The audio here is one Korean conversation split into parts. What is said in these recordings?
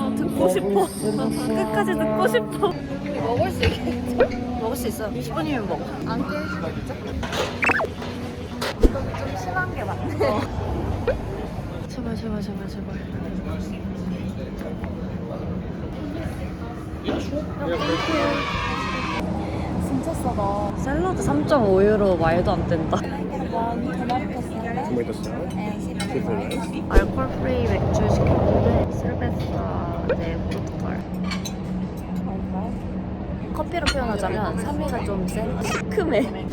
아, 듣고 싶어. 끝까지 듣고 싶어. 먹을 수 있겠죠? 먹을 수 있어요. 20분이면 먹어. 안 깨지겠죠? 이건 좀 심한 게 맞네. 제발, 제발, 제발, 제발. 진짜 싸다. 샐러드 3.5유로 말도 안 된다. 알콜 프리 맥주 시켰는데 슬베스타 네 보드칼. 커피로 표현하자면 산미가 좀 센. 시큼해.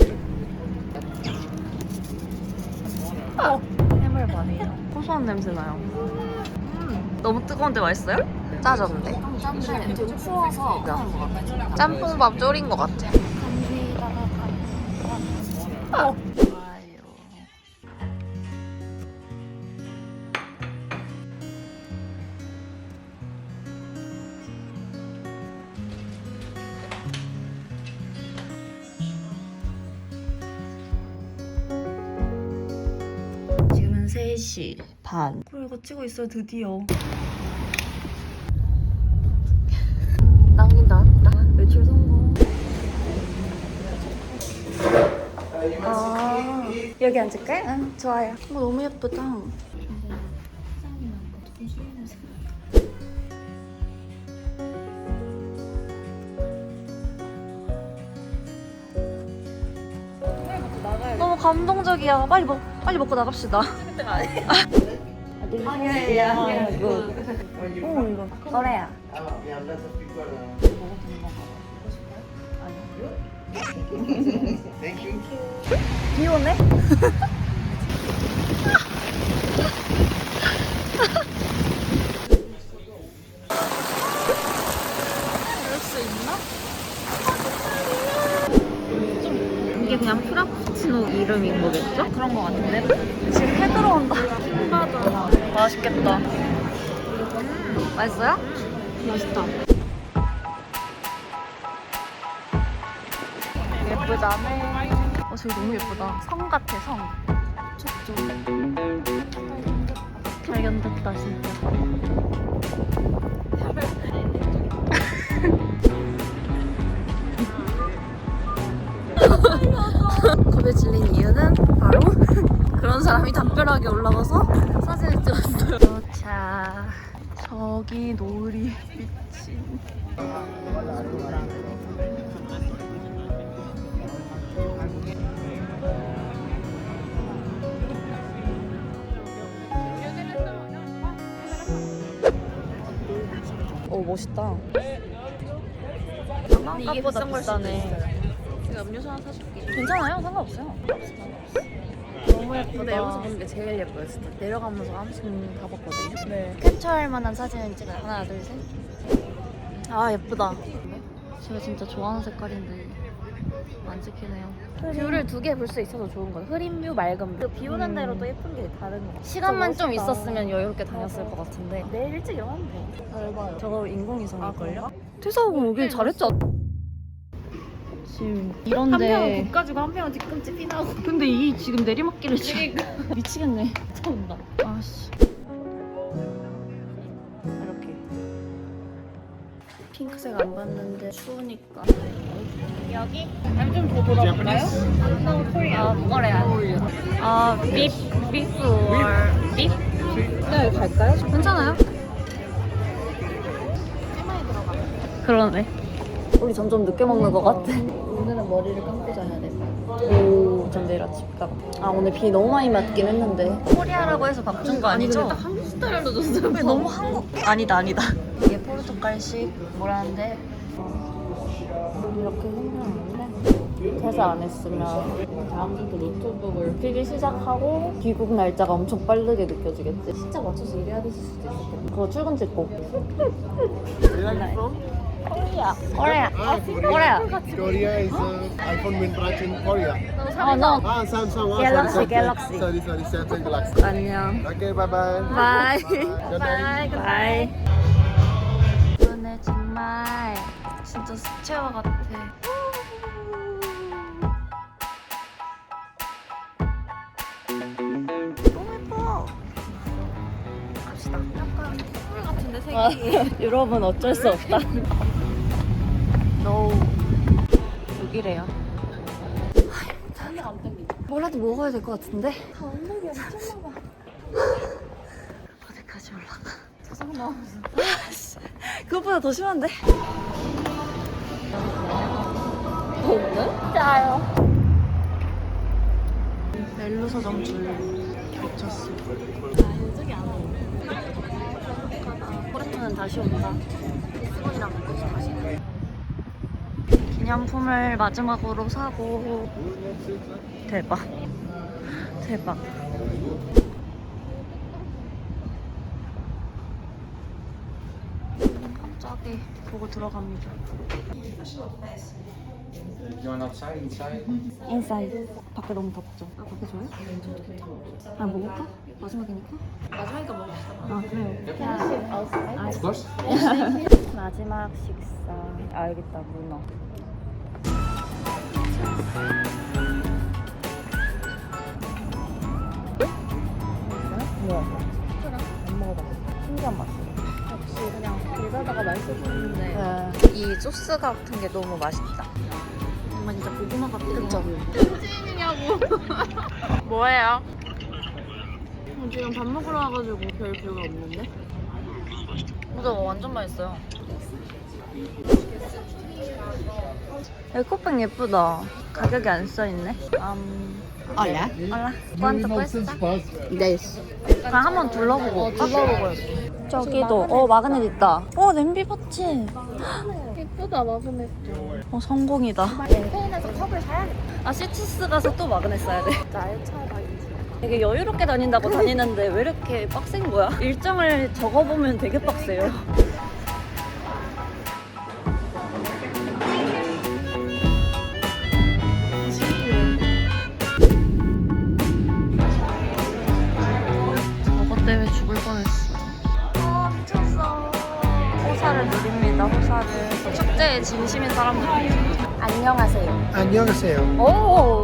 어, 해물밥이에요. 고소한 냄새 나요. 음, 너무 뜨거운데 맛있어요? 짜졌는데. 좀 추워서 짬뽕밥 졸인 것 같아. 어. 3시 반. 그걸 이거 찍고 있어요, 드디어. 나오긴 나왔다. 매출 성공. 아, 여기 앉을까요? 응, 좋아요. 어, 너무 예쁘다. 감동적이야. 빨리 먹, 빨리 먹고 나갑시다. 아니야, 굿. 오, 이거. 거래야. 비 오네? 그럴 수 있나? 이게 그냥 프라푸치노 이름인 거겠죠? 그런 거 같은데? 지금 해 들어온다. 신나다. 맛있겠다. 음, 맛있어요? 맛있다. 예쁘다네. 어, 저기 너무 예쁘다. 성 같아, 성. 촉촉. 발견됐다, 진짜. 겁에 질린 이유는 바로 그런 사람이 담벼락에 올라가서 사진을 찍었어요. 도착. 저기 놀이 미친. 오 멋있다. 이게 비싼 걸 비싸네. 제가 음료수 하나 사줄게. 괜찮아요, 상관없어요. 너무 예쁘다. 근데 여기서 보는 게 제일 예뻐요 진짜 내려가면서 한 번씩 다 봤거든요 네. 캡처할 만한 사진을 찍어요. 하나, 둘, 셋. 아 예쁘다. 제가 진짜 좋아하는 색깔인데 안 찍히네요. 뷰를 두 개 볼 수 있어서 좋은 거예요 흐린 뷰 맑은 뷰 비 오는 음. 대로 또 예쁜 게 다른 거 같아요 시간만 좀 멋있다. 있었으면 여유롭게 다녔을 것 같은데. 내일 일찍 일어나면 돼잘 저거 인공위성일걸요? 아, 퇴사하고 오길 잘했죠? 지금 한 이런데. 국 가지고 한 명은 뒤꿈치 피나고. 근데 이 지금 내리막길을 지금 미치겠네. 차 온다. 아씨. 이렇게. 핑크색 안 봤는데 추우니까. 여기? 아니 좀더 돌아볼까요? 아. 뭐래야 아. 빅, 빅որ 빅? 네 갈까요? 괜찮아요? 그러네 우리 점점 늦게 먹는 것 같아 오늘은 머리를 감고 자야 돼 오, 전 내일 아침 가. 아 오늘 비 너무 많이 맞긴 했는데. 코리아라고 해서 밥 준 거 아니죠? 딱 한국 스타일로 줬어요 왜 너무 한국? 아니다 아니다. 이게 포르투갈식 뭐라는데 이렇게 생겼는데 퇴사 안 했으면 다음부터 노트북을 피기 시작하고 귀국 날짜가 엄청 빠르게 느껴지겠지. 진짜 맞춰서 일해야 될 수도 있겠다 그거 출근 찍고. From? 코리아, 코리아, 코리아. Korea is uh, iPhone main branch in Korea. 어, 너 Ah, Samsung. Oh, Galaxy, sorry, Galaxy. Sorry, sorry, Samsung Galaxy. 안녕. Okay, bye bye. 바이. Good night. 바이. 오늘 정말 진짜 수채화 같아. 너무 예뻐. 갑시다. 예쁜데 색이. 아, 유럽은 어쩔 수 없다. 노. 여기래요. 뭐라도 먹어야 될 것 같은데. 어디까지 올라가? 그것보다 더 심한데? 짜요. 멜로 서점 줄 미쳤어. 아, 이쪽이 안 와. 포르투는 다시 온다. 수건이랑 같이 다시. 기념품을 마지막으로 사고. 대박. 대박. 갑자기 보고 들어갑니다? 인사이드 밖에 너무 덥죠? 아 밖에 좋아요? 아 먹을까? 마지막이니까? 마지막이니까 먹읍시다. 아 그래요. Of course. 마지막 식사. 아 여기 있다. 문어 소스 같은 게 너무 맛있다. 뭔가 진짜 고구마 같아 그쵸? 뭐예요? 지금 밥 먹으러 와가지고 별 기회가 없는데? 맞아, 완전 맛있어요. 여기 꽃병 예쁘다 가격이 안 써있네 음... Olha. 알라 ¿Cuánto cuesta? 10. 그냥 한번 둘러보고 어, 둘러보고요. 저기도 어 마그넷 있다 어 냄비 받침 예쁘다, 마그넷. 어 성공이다 스페인에서 컵을 사야겠다. 아 시치스 가서 또 마그넷 사야 돼 이제. 되게 여유롭게 다닌다고 다니는데 왜 이렇게 빡센 거야? 일정을 적어보면 되게 빡세요 진심인 사람들 안녕하세요. 안녕하세요. 오